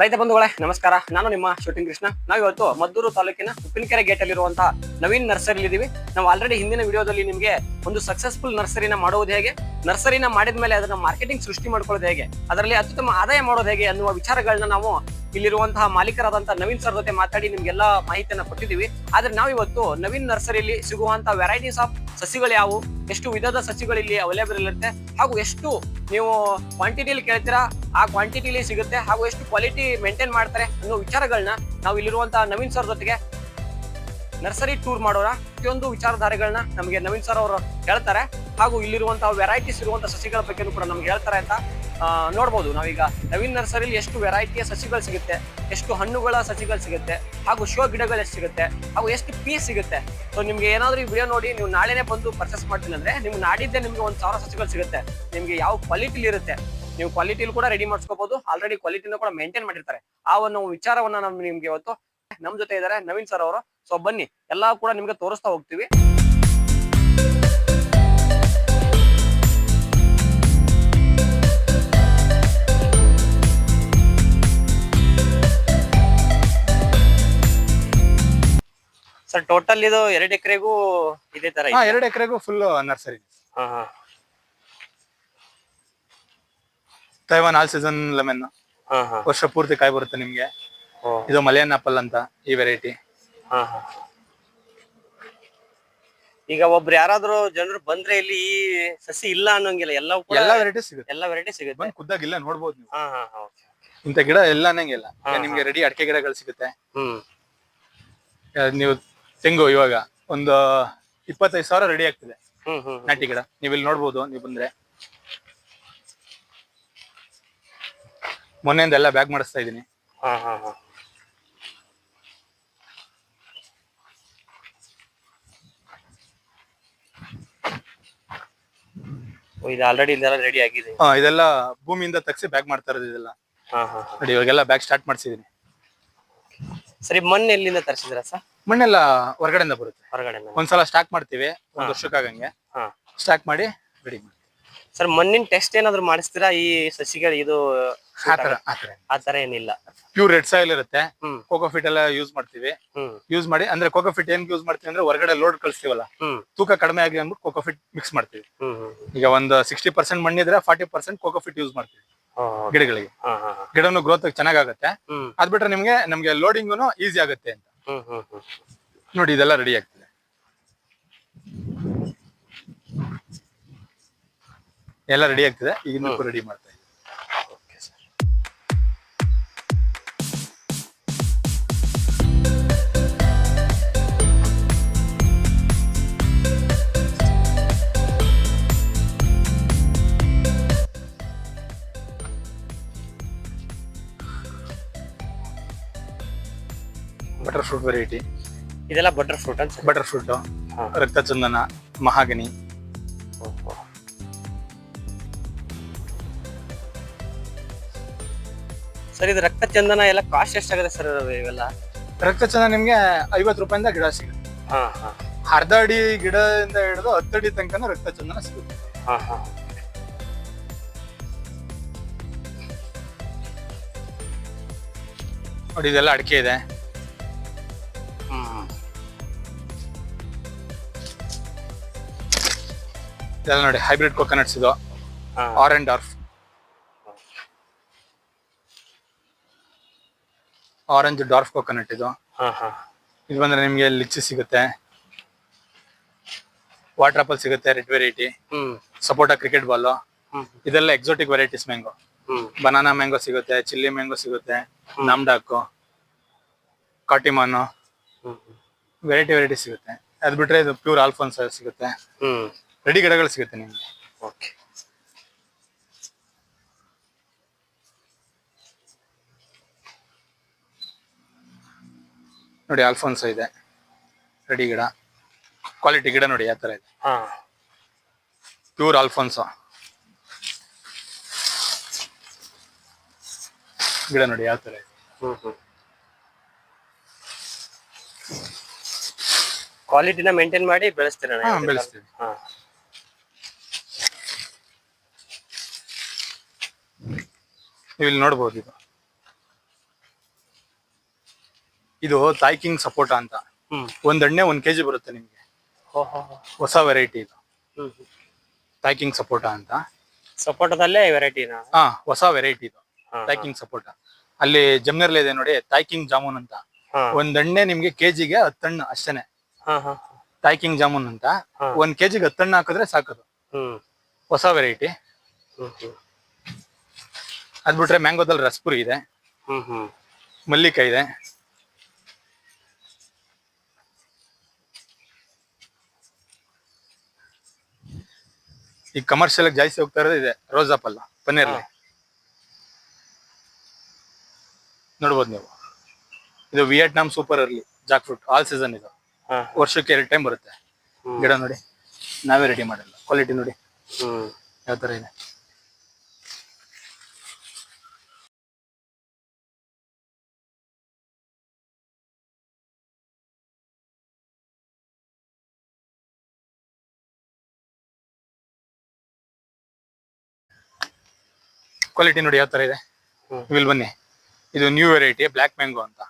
ರೈತ ಬಂಧುಗಳೇ, ನಮಸ್ಕಾರ. ನಾನು ನಿಮ್ಮ ಶೂಟಿಂಗ್ ಕೃಷ್ಣ. ನಾವು ಇವತ್ತು ಮದ್ದೂರು ತಾಲೂಕಿನ ಉಪ್ಪಿನಕೆರೆ ಗೇಟ್ ಅಲ್ಲಿರುವಂತಹ ನವೀನ್ ನರ್ಸರಿ ಇದೀವಿ. ನಾವು ಆಲ್ರೆಡಿ ಹಿಂದಿನ ವಿಡಿಯೋದಲ್ಲಿ ನಿಮಗೆ ಒಂದು ಸಕ್ಸಸ್ಫುಲ್ ನರ್ಸರಿನ ಮಾಡುವುದು ಹೇಗೆ ನರ್ಸರಿನ ಮಾಡಿದ ಮೇಲೆ ಅದನ್ನ ಮಾರ್ಕೆಟಿಂಗ್ ಸೃಷ್ಟಿ ಮಾಡ್ಕೊಳ್ಳೋದು ಹೇಗೆ, ಅದರಲ್ಲಿ ಅತ್ಯುತ್ತಮ ಆದಾಯ ಮಾಡೋದು ಹೇಗೆ ಅನ್ನುವ ವಿಚಾರಗಳನ್ನ ನಾವು ಇಲ್ಲಿರುವಂತಹ ಮಾಲೀಕರಾದಂತಹ ನವೀನ್ ಸರ್ ಜೊತೆ ಮಾತಾಡಿ ನಿಮ್ಗೆಲ್ಲ ಮಾಹಿತಿಯನ್ನ ಕೊಟ್ಟಿದ್ದೀವಿ. ಆದ್ರೆ ನಾವು ಇವತ್ತು ನವೀನ್ ನರ್ಸರಿಯಲ್ಲಿ ಸಿಗುವಂತಹ ವೆರೈಟೀಸ್ ಆಫ್ ಸಸಿಗಳು ಯಾವುವು? ಎಷ್ಟು ವಿಧದ ಸಸಿಗಳು ಇಲ್ಲಿ ಅವೈಲೇಬಲ್ ಇರುತ್ತೆ? ಹಾಗೂ ಎಷ್ಟು ನೀವು ಕ್ವಾಂಟಿಟಿಲಿ ಕೇಳ್ತೀರಾ? ಆ ಕ್ವಾಂಟಿಟಿಲಿ ಸಿಗುತ್ತೆ. ಹಾಗೂ ಎಷ್ಟು ಕ್ವಾಲಿಟಿ ಮೇಂಟೈನ್ ಮಾಡ್ತಾರೆ ಅನ್ನೋ ವಿಚಾರಗಳನ್ನ ನಾವು ಇಲ್ಲಿರುವಂತಹ ನವೀನ್ ಸರ್ ಜೊತೆಗೆ ನರ್ಸರಿ ಟೂರ್ ಮಾಡೋರ ಪ್ರತಿಯೊಂದು ವಿಚಾರಧಾರೆಗಳನ್ನ ನಮಗೆ ನವೀನ್ ಸರ್ ಅವರು ಹೇಳ್ತಾರೆ. ಹಾಗೂ ಇಲ್ಲಿರುವಂತಹ ವೆರೈಟೀಸ್ ಇರುವಂತಹ ಸಸಿಗಳ ಬಗ್ಗೆನೂ ಕೂಡ ನಮ್ಗೆ ಹೇಳ್ತಾರೆ ಅಂತ ನೋಡ್ಬೋದು. ನಾವೀಗ ನವೀನ್ ನರ್ಸರಿಲಿ ಎಷ್ಟು ವೆರೈಟಿಯ ಸಸಿಗಳು ಸಿಗುತ್ತೆ, ಎಷ್ಟು ಹಣ್ಣುಗಳ ಸಸಿಗಳು ಸಿಗುತ್ತೆ, ಹಾಗೂ ಶೋ ಗಿಡಗಳು ಎಷ್ಟು ಸಿಗುತ್ತೆ, ಹಾಗೂ ಎಷ್ಟು ಪೀಸ್ ಸಿಗುತ್ತೆ. ಸೊ ನಿಮ್ಗೆ ಏನಾದರೂ ಈ ವಿಡಿಯೋ ನೋಡಿ, ನೀವು ನಾಳೆನೇ ಬಂದು ಪರ್ಚೇಸ್ ಮಾಡ್ತೀನಿ ಅಂದ್ರೆ, ನಿಮ್ಗೆ ನಾಡಿದ್ದೆ ನಿಮ್ಗೆ ಒಂದು ಸಾವಿರ ಸಸಿಗಳು ಸಿಗುತ್ತೆ. ನಿಮ್ಗೆ ಯಾವ ಕ್ವಾಲಿಟಿಲಿ ಇರುತ್ತೆ, ನೀವು ಕ್ವಾಲಿಟಿಲಿ ಕೂಡ ರೆಡಿ ಮಾಡ್ಸ್ಕೋಬಹುದು ಆಲ್ರೆಡಿ ಕ್ವಾಲಿಟಿನ ಕೂಡ ಮೇಂಟೈನ್ ಮಾಡಿರ್ತಾರೆ. ಆ ಒಂದು ವಿಚಾರವನ್ನ ನಮ್ ನಿಮ್ಗೆ ಇವತ್ತು ನಮ್ ಜೊತೆ ಇದ್ದಾರೆ ನವೀನ್ ಸರ್ ಅವರು. ಸೊ ಬನ್ನಿ ಎಲ್ಲ ಕೂಡ ನಿಮ್ಗೆ ತೋರಿಸ್ತಾ ಹೋಗ್ತೀವಿ. ಸರ್ ಟೋಟಲ್ ಇದು ಎರಡು ಎಕರೆಗೂ ಇದೇ ತರ ಹಾ ಎರಡು ಎಕರೆಗೂ full nursery Taiwan all season lemon ವರ್ಷ ಪೂರ್ತಿ ಕಾಯಿ ಬರುತ್ತೆ ನಿಮ್ಗೆ. ಇದು ಮಲಯನ್ ಆಪಲ್ ಅಂತ ಈ ವೆರೈಟಿ ಈಗ ಒಬ್ರು ಯಾರಾದ್ರೂ ಜನರು ಬಂದ್ರೆ ಇಲ್ಲಿ ಈ ಸಸಿ ಇಲ್ಲ ಅನ್ನೋಂಗಿಲ್ಲ ಎಲ್ಲ ಎಲ್ಲಾ ವೆರೈಟಿ ಸಿಗುತ್ತೆ. ಎಲ್ಲಾ ವೆರೈಟಿ ಸಿಗುತ್ತೆ. ಬಂದ್ ಖುದ್ದಾಗಿ ಇಲ್ಲ ನೋಡ್ಬೋದು ನೀವು. ಇಂಥ ಗಿಡ ಎಲ್ಲ ಅನ್ನಂಗಿಲ್ಲ. ಹಾ, ನಿಮ್ಗೆ ರೆಡಿ ಅಡಿಕೆ ಗಿಡಗಳು ಸಿಗುತ್ತೆ. ಹ್ಮ್. ನೀವು ತೆಂಗು ಇವಾಗ ಒಂದು ಇಪ್ಪತ್ತೈದು ಸಾವಿರ ರೆಡಿ ಆಗ್ತಿದೆ. ಹ್ಮ್ ಹ್ಮ್ ನಾಟಿ ಗಿಡ. ನೀವು ಇಲ್ಲಿ ನೋಡ್ಬೋದು ನೀವು ಬಂದ್ರೆ. ಮೊನ್ನೆಯಿಂದ ಎಲ್ಲ ಬ್ಯಾಗ್ ಮಾಡಿಸ್ತಾ ಇದೀನಿ ಹಾ ಹಾ ಹಾ. ಓ, ಇದು ಆಲ್ರೆಡಿ ಇದೆಲ್ಲ ರೆಡಿ ಆಗಿದೆ. ಆ, ಇದೆಲ್ಲ ಭೂಮಿಯಿಂದ ತಗ್ಸಿ ಬ್ಯಾಗ್ ಮಾಡ್ತಾ ಇರೋದು ಇದೆಲ್ಲ. ಹಾ ಹಾ ಹಾ. ನೋಡಿ ಇವಾಗೆಲ್ಲ ಬ್ಯಾಗ್ ಸ್ಟಾರ್ಟ್ ಮಾಡ್ಸಿದೀನಿ ಸರಿ ಮಣ್ಣು ಎಲ್ಲಿಂದ ತರಿಸಿದ್ರ ಸರ್? ಮಣ್ಣೆಲ್ಲ ಹೊರಗಡೆಯಿಂದ ಬರುತ್ತೆ. ಹೊರಗಡೆ ಒಂದ್ಸಲ ಸ್ಟಾಕ್ ಮಾಡ್ತೀವಿ ಒಂದ್ ವರ್ಷಕ್ಕಾಗಂಗೆ ಹಾ. ಸ್ಟಾಕ್ ಮಾಡಿ ರೆಡಿ ಮಾಡಿ ಸರ್ ಮಣ್ಣಿನ ಟೆಸ್ಟ್ ಏನಾದ್ರು ಮಾಡಿಸ್ತೀರಾ? ಈ ಸಸಿಗಳು ಇದು ಆತರ ಆತರ ಏನಿಲ್ಲ. ಪ್ಯೂರ್ ರೆಡ್ ಸಾಯಿಲ್ ಇರುತ್ತೆ. ಕೋಕೋ ಕೋಕೋಫಿಟ್ ಎಲ್ಲ ಯೂಸ್ ಮಾಡ್ತೀವಿ. ಹ್ಮ್. ಯೂಸ್ ಮಾಡಿ ಅಂದ್ರೆ ಕೋಕೋಫಿಟ್ ಏನ್ ಯೂಸ್ ಮಾಡ್ತೀವಿ ಅಂದ್ರೆ ಹೊರಗಡೆ ಲೋಡ್ ಕಳಿಸ್ತೀವಲ್ಲ? ಹ್ಮ್. ತೂಕ ಕಡಿಮೆ ಆಗಿ ಅಂದ್ಬಿಟ್ಟು ಕೋಕೋಫಿಟ್ ಮಿಕ್ಸ್ ಮಾಡ್ತೀವಿ. ಹ್ಮ್ ಹ್ಮ್ ಈಗ ಒಂದು ಸಿಕ್ಸ್ಟಿ ಪರ್ಸೆಂಟ್ ಮಣ್ಣಿದ್ರೆ ಫಾರ್ಟಿ ಪರ್ಸೆಂಟ್ ಕೋಕೋಫಿಟ್ ಯೂಸ್ ಮಾಡ್ತೀವಿ. ಗಿಡಗಳಿಗೆ. ಗಿಡನು ಗ್ರೋತ್ ಚೆನ್ನಾಗಾಗುತ್ತೆ. ಅದ್ ಬಿಟ್ರೆ ನಿಮ್ಗೆ ನಮ್ಗೆ ಲೋಡಿಂಗ್ ಈಸಿ ಆಗುತ್ತೆ ಅಂತ. ನೋಡಿ ಇದೆಲ್ಲ ರೆಡಿ ಆಗ್ತದೆ. ಎಲ್ಲ ರೆಡಿ ಆಗ್ತದೆ. ಈಗ ರೆಡಿ ಮಾಡ್ತಾ ಬಟರ್ ಫ್ರೂಟ್ ವೆರೈಟಿ ಇದೆಲ್ಲ ಬಟರ್ ಫ್ರೂಟ್ ಅಂತ ಬಟರ್ ಫ್ರೂಟ್ ಹಾ. ರಕ್ತಚಂದನ ಮಹಾಗನಿ ಸರ್ ಇದು ರಕ್ತ ಚಂದನ ಎಲ್ಲ ಕಾಸ್ಟ್ ಎಷ್ಟಾಗುತ್ತೆ ಸರ್ ಇವೆಲ್ಲ? ರಕ್ತಚಂದನ ನಿಮ್ಗೆ ಐವತ್ತು ರೂಪಾಯಿಂದ ಗಿಡ ಸಿಗುತ್ತೆ. ಹಾ ಹಾ. ಅರ್ಧ ಅಡಿ ಗಿಡದಿಂದ ಹಿಡಿದು ಹತ್ತು ಅಡಿ ತನಕ ರಕ್ತಚಂದನ ಸಿಗುತ್ತೆ. ಹಾ ಹಾ. ನೋಡಿ ಇದೆಲ್ಲ ಅಡಿಕೆ ಇದೆ. ಇದೆಲ್ಲ ನೋಡಿ ಹೈಬ್ರಿಡ್ ಕೋಕೋನಟ್ಸ್ ಇದು. R and dwarf orange dwarf coconut ಇದು. ಇದು ಬಂದ್ರೆ ನಿಮ್ಗೆ ಲಿಚ್ಚಿ ಸಿಗುತ್ತೆ. ವಾಟರ್ ಆಪಲ್ ಸಿಗುತ್ತೆ red variety sapota cricket ball ಇದೆಲ್ಲ exotic varieties mango banana mango ಸಿಗುತ್ತೆ ಚಿಲ್ಲಿ ಮ್ಯಾಂಗೋ ಸಿಗುತ್ತೆ ನಾಮ್ಡಾಕು ಕಾಟಿಮಾನು ವೆರೈಟಿ ವೆರೈಟಿ ಸಿಗುತ್ತೆ. ಅದ್ ಬಿಟ್ರೆ ಇದು ಪ್ಯೂರ್ ಆಲ್ಫೋನ್ಸ್ ಸಿಗುತ್ತೆ. ರೆಡಿ ಗಿಡಗಳು ಸಿಗುತ್ತೆ ನಿಮ್ಗೆ. ಓಕೆ. ನೋಡಿ ಆಲ್ಫೋನ್ಸ್ ಇದೆ. ರೆಡಿ ಗಿಡ. ಕ್ವಾಲಿಟಿ ಗಿಡ ನೋಡಿ ಯಾವ ತರ ಇದೆ. ಹಾ. ಪ್ಯೂರ್ ಆಲ್ಫೋನ್ಸೋ ಗಿಡ ನೋಡಿ ಯಾವ ತರ ಇದೆ. ಕ್ವಾಲಿಟಿನ ಮೇಂಟೈನ್ ಮಾಡಿ ಬೆಳೆಸ್ತೀರ ಹಾ, ಬೆಳೆಸ್ತೀವಿ. ನೀವು ಇಲ್ಲಿ ನೋಡ್ಬೋದು ಇದು. ಇದು ತಾಯ್ಕಿಂಗ್ ಸಪೋಟ ಅಂತ. ಒಂದ್ ಎಣ್ಣೆ ಒಂದ್ ಕೆಜಿ ಬರುತ್ತೆ ನಿಮ್ಗೆ. ಹೊಸ ವೆರೈಟಿ ಇದು. ತಾಯ್ಕಿಂಗ್ ಸಪೋಟ ಅಂತ. ಸಪೋಟದಲ್ಲೇ ವೆರೈಟಿ ಹಾ ಹೊಸ ವೆರೈಟಿ ಇದು. ತಾಯ್ಕಿಂಗ್ ಸಪೋಟ ಅಲ್ಲಿ ಜಮ್ನರ್ಲಿ ಇದೆ ನೋಡಿ ತಾಯ್ಕಿಂಗ್ ಜಾಮೂನ್ ಅಂತ. ಒಂದ್ ಎಣ್ಣೆ ನಿಮ್ಗೆ ಕೆಜಿಗೆ ಹತ್ತಣ್ಣು ಅಷ್ಟೇನೆ. ತಾಯ್ಕಿಂಗ್ ಜಾಮೂನ್ ಅಂತ. ಒಂದ್ ಕೆಜಿಗೆ ಹತ್ತಣ್ಣು ಹಾಕಿದ್ರೆ ಸಾಕದು. ಹೊಸ ವೆರೈಟಿ ಅದ್ ಬಿಟ್ರೆ ಮ್ಯಾಂಗೋದಲ್ಲಿ ರಸ್ಪುರಿ ಇದೆ. ಮಲ್ಲಿಕಾಯಿ ಹ್ಮ್. ಮಲ್ಲಿಕ ಇದೆ. ಈ ಕಮರ್ಷಿಯಲ್ ಜಾಸ್ತಿ ಹೋಗ್ತಾ ಇರೋದು ಇದೆ ರೋಸ್ ಪಲ್ಲ ಪನ್ನೀರ್ಲಿ. ನೋಡ್ಬೋದು ನೀವು. ಇದು Vietnam super early jackfruit all season ಇದು. ವರ್ಷಕ್ಕೆ ಎರಡು ಟೈಮ್ ಬರುತ್ತೆ. ಗಿಡ ನೋಡಿ ನಾವೇ ರೆಡಿ ಮಾಡಿಲ್ಲ. ಕ್ವಾಲಿಟಿ ನೋಡಿ. ಯಾವ ತರ ಇದೆ. ಕ್ವಾಲಿಟಿ ನೋಡಿ ಯಾವ ತರ ಇದೆ? ಇಲ್ಲಿ ಬನ್ನಿ. ಇದು ನ್ಯೂ ವೆರೈಟಿ ಬ್ಲಾಕ್ ಮ್ಯಾಂಗೋ ಅಂತ.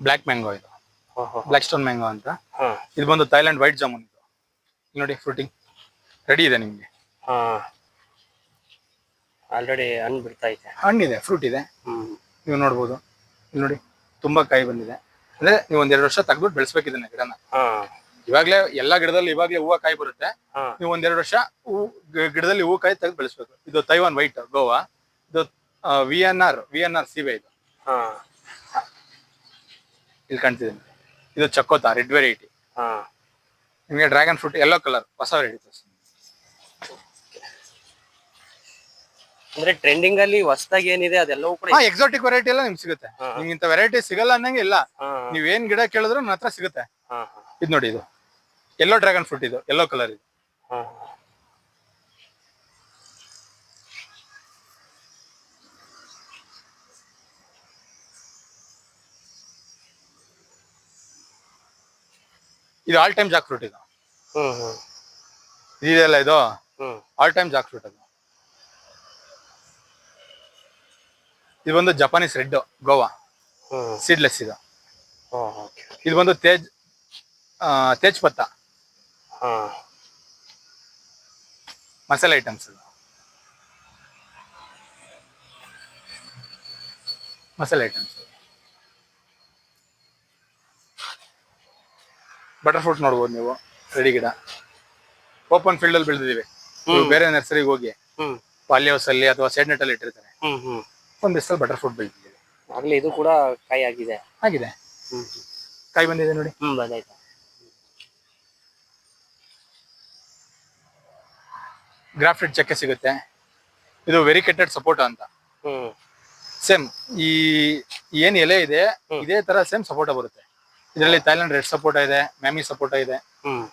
ಬ್ಲಾಕ್ ಮ್ಯಾಂಗೋ ಇದು. ಬ್ಲಾಕ್ ಸ್ಟೋನ್ ಮ್ಯಾಂಗೋ ಅಂತ. ಇದು ಬಂದು ಥೈಲ್ಯಾಂಡ್ ವೈಟ್ ಜಾಮೂನ್ ಇದು. ಇಲ್ಲಿ ನೋಡಿ ಫ್ರೂಟಿಂಗ್ ರೆಡಿ ಇದೆ ನಿಮ್ಗೆ? ಆಲ್ರೆಡಿ ಹಣ್ಣು ಬಿಡ್ತಾ ಇದೆ. ಹಣ್ಣಿದೆ ಫ್ರೂಟ್ ಇದೆ. ನೀವು ನೋಡ್ಬೋದು. ಇಲ್ಲಿ ನೋಡಿ ತುಂಬಾ ಕಾಯಿ ಬಂದಿದೆ. ಅಂದ್ರೆ ನೀವು ಒಂದ್ ಎರಡು ವರ್ಷ ತೆಗ್ದ್ಬಿಟ್ಟು ಬೆಳೆಸ್ಬೇಕಿದ್ದಾನೆ ಗಿಡನ. ಹಾ. ಇವಾಗ್ಲೇ ಎಲ್ಲಾ ಗಿಡದಲ್ಲಿ ಇವಾಗ್ಲೇ ಹೂವು ಕಾಯಿ ಬರುತ್ತೆ. ಹಾ. ನೀವು ಒಂದೆರಡು ವರ್ಷ ಹೂ ಗಿ- ಗಿಡದಲ್ಲಿ ಹೂ ಕಾಯಿ ತೆಗೆದು ಬೆಳೆಸ್ಬೇಕು. ಇದು ತೈವಾನ್ ವೈಟ್ ಗೋವಾ. ಇದು V N R V N R ಸೀಬೆ ಇದು. ಹಾ. ಇಲ್ಲಿ ಕಾಣ್ತಿದೆ ನಿಮ್ಗೆ. ಇದು ಚಕ್ಕೋತ ರೆಡ್ ವೆರೈಟಿ. ಹಾ. ನಿಮಗೆ ಡ್ರ್ಯಾಗನ್ ಫ್ರೂಟ್ ಎಲ್ಲೋ ಕಲರ್ ಹೊಸ ವೆರೈಟಿ. ಅಂದ್ರೆ ಟ್ರೆಂಡಿಂಗ್ ಅಲ್ಲಿ ಹೊಸದಾಗಿ ಏನಿದೆ ಅದೆಲ್ಲವೂ ಕೂಡ ಹಾ ಎಕ್ಸಾಟಿಕ್ ವೆರೈಟಿ ಎಲ್ಲ ನಿಮ್ಗೆ ಸಿಗುತ್ತೆ. ನಿಮ್ಗೆ ಇಂಥ ವೆರೈಟಿ ಸಿಗಲ್ಲ ಅನ್ನಂಗೆ ಇಲ್ಲ ಹಾ. ನೀವ್ ಏನ್ ಗಿಡ ಕೇಳಿದ್ರು ನನ್ನ ಹತ್ರ ಸಿಗುತ್ತೆ. ಹಾ ಹಾ. ಇದು ನೋಡಿ ಇದು. ಎಲ್ಲೋ ಡ್ರ್ಯಾಗನ್ ಫ್ರೂಟ್ ಇದು ಎಲ್ಲೋ ಕಲರ್ ಇದು. ಇದು ಆಲ್ ಟೈಮ್ ಜಾಕ್ ಫ್ರೂಟ್ ಇದು ಇದೆಯಲ್ಲ ಇದು? ಆಲ್ ಟೈಮ್ ಜಾಕ್ ಫ್ರೂಟ್ ಅದು. ಇದು ಬಂದು ಜಪಾನೀಸ್ ರೆಡ್ ಗೋವಾ. ಸೀಡ್ಲೆಸ್ ಇದು. ಇದು ಬಂದು ತೇಜ್ ತೇಜ್ ಪತ್ತ. ಹಾ. ಮಸಾಲೆ ಐಟಮ್ಸ್ ಮಸಾಲೆ ಐಟಮ್ಸ್ ಬಟರ್ ಫ್ರೂಟ್ ನೋಡ್ಬೋದು ನೀವು ರೆಡಿ ಗಿಡ. ಓಪನ್ ಫೀಲ್ಡ್ ಅಲ್ಲಿ ಬೆಳೆದಿದ್ದೀವಿ. ಬೇರೆ ನರ್ಸರಿಗೆ ಹೋಗಿ ಪಾಲಿ ಹೌಸ್ ಅಲ್ಲಿ ಅಥವಾ ಸೈಡ್ ನೆಟ್ ಅಲ್ಲಿ ಇಟ್ಟಿರ್ತಾರೆ. ಒಂದ್ ದಿವಸದಲ್ಲಿ ಬಟರ್ ಫ್ರೂಟ್ ಬೆಳೆದಿದ್ದೀವಿ. ಆಗ್ಲೇ ಇದು ಕೂಡ ಕಾಯಿ ಆಗಿದೆ. ಆಗಿದೆ. ಕಾಯಿ ಬಂದಿದೆ ನೋಡಿ. ಹ್ಮ್ ಬಂದಾಯ್ತು. ಗ್ರಾಫ್ಟೆಡ್ ಚಕ್ಕೆ ಸಿಗುತ್ತೆ. ಇದು ವೆರಿಕೇಟೆಡ್ ಸಪೋರ್ಟ್ ಅಂತ. ಹ್ಮ್. ಸೇಮ್ ಈ ಏನ್ ಎಲೆ ಇದೆ ಇದೇ ತರ ಸೇಮ್ ಸಪೋರ್ಟ್ ಬರುತ್ತೆ. ಇದರಲ್ಲಿ ಥೈಲ್ಯಾಂಡ್ ರೆಡ್ ಸಪೋರ್ಟ್ ಇದೆ ಮ್ಯಾಮಿ ಸಪೋರ್ಟ್ ಇದೆ. ಹ್ಮ್.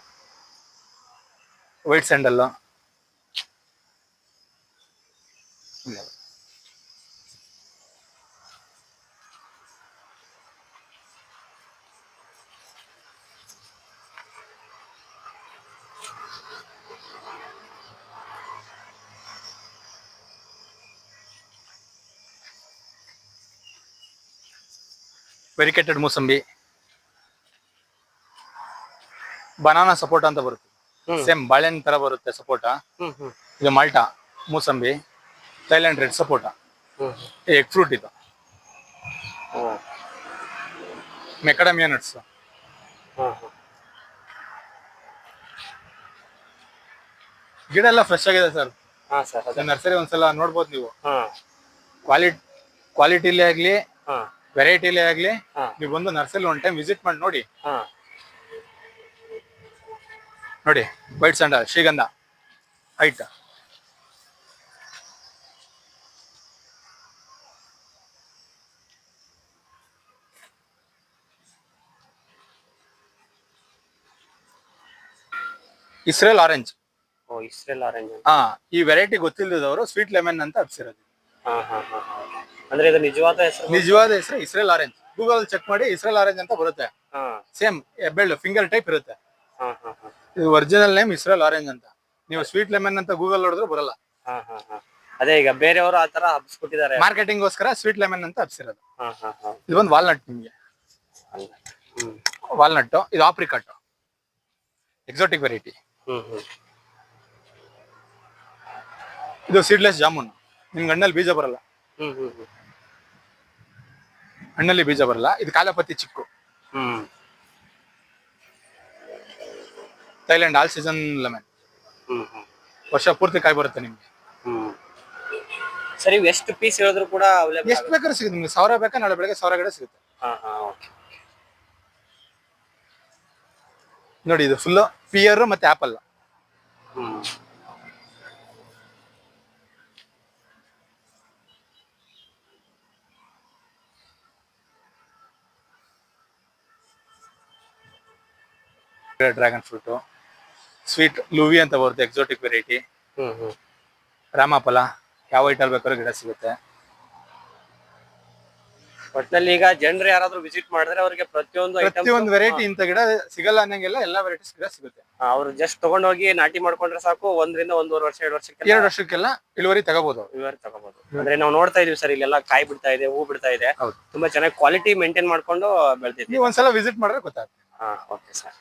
White sandal variegated mosambi banana sapota ಅಂತ ಬರುತ್ತೆ. ಸೇಮ್ ಬಾಳೆಹಣ್ಣು ತರ ಬರುತ್ತೆ ಸಪೋಟ ಇದು Malta mosambi Thailand red sapota egg fruit ಇದು. ಮೆಕಡಮಿಯಾ ನಟ್ಸ್ ಹಾ ಹಾ ಗಿಡ ಎಲ್ಲ ಫ್ರೆಶ್ ಆಗಿದೆ ಸರ್. ನರ್ಸರಿ ಒಂದ್ಸಲ ನೋಡ್ಬೋದು ನೀವು. ಕ್ವಾಲಿಟಿ ಕ್ವಾಲಿಟಿಲಿ ಆಗ್ಲಿ ವೆರೈಟಿಲೇ ಆಗ್ಲಿ. ನೀವು ಬಂದು ನರ್ಸರಿ ಒನ್ ಟೈಮ್ ವಿಸಿಟ್ ಮಾಡಿ ನೋಡಿ. ಹಾ. ನೋಡಿ ವೈಟ್ ಸ್ಯಾಂಡಲ್ ಶ್ರೀಗಂಧ ಹೈಟ್ ಇಸ್ರೇಲ್ ಆರೆಂಜ್ ಓ ಇಸ್ರೇಲ್ ಆರೆಂಜ್ ಹಾ ಈ ವೆರೈಟಿ ಗೊತ್ತಿಲ್ಲದವರು ಸ್ವೀಟ್ ಲೆಮನ್ ಅಂತ ಹಬ್ಸಿರೋದು. ಹಾ ಹಾ ಹಾ. ಅಂದ್ರೆ ಇದು ನಿಜವಾದ ಹೆಸರು? ನಿಜವಾದ ಹೆಸರು ಇಸ್ರೇಲ್ ಆರೆಂಜ್ ಗೂಗಲ್ ಚೆಕ್ ಮಾಡಿ ಇಸ್ರೇಲ್ ಆರೆಂಜ್ ಅಂತ ಬರುತ್ತೆ. ಹಾ. ಸೇಮ್ ಬೆಳ್ಳು ಫಿಂಗರ್ ಟೈಪ್ ಇರುತ್ತೆ. ಹಾ ಹಾ ಹಾ. ಇದು ಒರಿಜಿನಲ್ ನೇಮ್ ಇಸ್ರೇಲ್ ಆರೆಂಜ್ ಅಂತ. ನೀವು ಸ್ವೀಟ್ ಲೆಮನ್ ಅಂತ ಗೂಗಲ್ ನೋಡಿದ್ರೆ ಬರಲ್ಲ. ಹಾ ಹಾ ಹಾ. ಅದೇ ಈಗ ಬೇರೆಯವರು ಆ ತರ ಹಬ್ಸ್ಕೊಟ್ಟಿದ್ದಾರೆ. ಮಾರ್ಕೆಟಿಂಗ್ಗೋಸ್ಕರ ಸ್ವೀಟ್ ಲೆಮನ್ ಅಂತ ಹಬ್ಸಿರೋದು. ಹಾ ಹಾ ಹಾ. ಇದು ಒಂದು ವಾಲ್ನಟ್ ನಿಮಗೆ. ಹ್ಮ್. ವಾಲ್ನಟ್ ಇದು apricot exotic variety hmm hmm. ಇದು ಸೀಡ್ಲೆಸ್ ಜಾಮೂನ್. ನಿಮ್ ಹಣ್ಣಲ್ಲಿ ಬೀಜ ಬರಲ್ಲ. ಹ್ಮ್ ಹ್ಮ್ ಹ್ಮ್. ಹಣ್ಣಲ್ಲಿ ಬೀಜ ಬರಲ್ಲ. ಇದು ಕಾಲಪತಿ ಚಿಕ್ಕು. ಹ್ಮ್. ಥೈಲ್ಯಾಂಡ್ ಆಲ್ ಸೀಸನ್ ಲೆಮನ್ ಹ್ಮ್ ಹ್ಮ್. ವರ್ಷ ಪೂರ್ತಿ ಕಾಯಿ ಬರುತ್ತೆ ನಿಮ್ಗೆ. ಹ್ಮ್. ಸರಿ ಎಷ್ಟು ಪೀಸ್ ಹೇಳಿದ್ರು ಕೂಡ ಅವೈಲೇಬಲ್ ಎಷ್ಟು ಬೇಕಾದ್ರೂ ಸಿಗುತ್ತೆ ನಿಮ್ಗೆ. ಸಾವಿರ ಬೇಕಾ ನಾಳೆ ಬೆಳಗ್ಗೆ ಸಾವಿರ ಗಿಡ ಸಿಗುತ್ತೆ. ಹಾ ಹಾ ಓಕೆ ನೋಡಿ ಇದು ಫುಲ್ ಪಿಯರ್ ಮತ್ತೆ ಆಪಲ್ ಹ್ಮ್. Dragon fruit. ಸ್ವೀಟ್ ಲೂವಿ ಅಂತ ಬರುತ್ತೆ ಎಕ್ಸೋಟಿಕ್ ವೆರೈಟಿ ರಾಮಫಲ ಯಾವ ಐಟಲ್ ಬೇಕಾದ್ರೂ ಗಿಡ ಸಿಗುತ್ತೆ. ಒಟ್ನಲ್ಲಿ ಈಗ ಜನರು ಯಾರಾದ್ರೂ ವಿಸಿಟ್ ಮಾಡಿದ್ರೆ ಅವರಿಗೆ ಪ್ರತಿಯೊಂದು ಪ್ರತಿಯೊಂದು ವೆರೈಟಿ ಇಂತ ಗಿಡ ಸಿಗಲ್ಲ ಅನ್ನಂಗಿಲ್ಲ ಎಲ್ಲ ವೆರೈಟೀಸ್ ಗಿಡ ಸಿಗುತ್ತೆ. ಅವ್ರು ಜಸ್ಟ್ ತಗೊಂಡೋಗಿ ನಾಟಿ ಮಾಡ್ಕೊಂಡ್ರೆ ಸಾಕು ಒಂದರಿಂದ ಒಂದೂವರೆ ವರ್ಷ ಎರಡು ವರ್ಷಕ್ಕೆ ಎರಡು ವರ್ಷಕ್ಕೆಲ್ಲ ಇಳುವರಿ ತಗೋಬಹುದು ಇಳುವರಿ ತಗೋಬಹುದು ಅಂದ್ರೆ ನಾವು ನೋಡ್ತಾ ಇದೀವಿ ಸರ್ ಇಲ್ಲೆಲ್ಲ ಕಾಯಿ ಬಿಡ್ತಾ ಇದೆ ಹೂ ಬಿಡ್ತಾ ಇದೆ. ತುಂಬಾ ಚೆನ್ನಾಗಿ ಕ್ವಾಲಿಟಿ ಮೇಂಟೈನ್ ಮಾಡ್ಕೊಂಡು ಬೆಳ್ದಿದ್ವಿ ನೀವು ಒಂದ್ಸಲ ವಿಸಿಟ್ ಮಾಡಿದ್ರೆ ಗೊತ್ತಾಗುತ್ತೆ. ಹಾ ಓಕೆ ಸರ್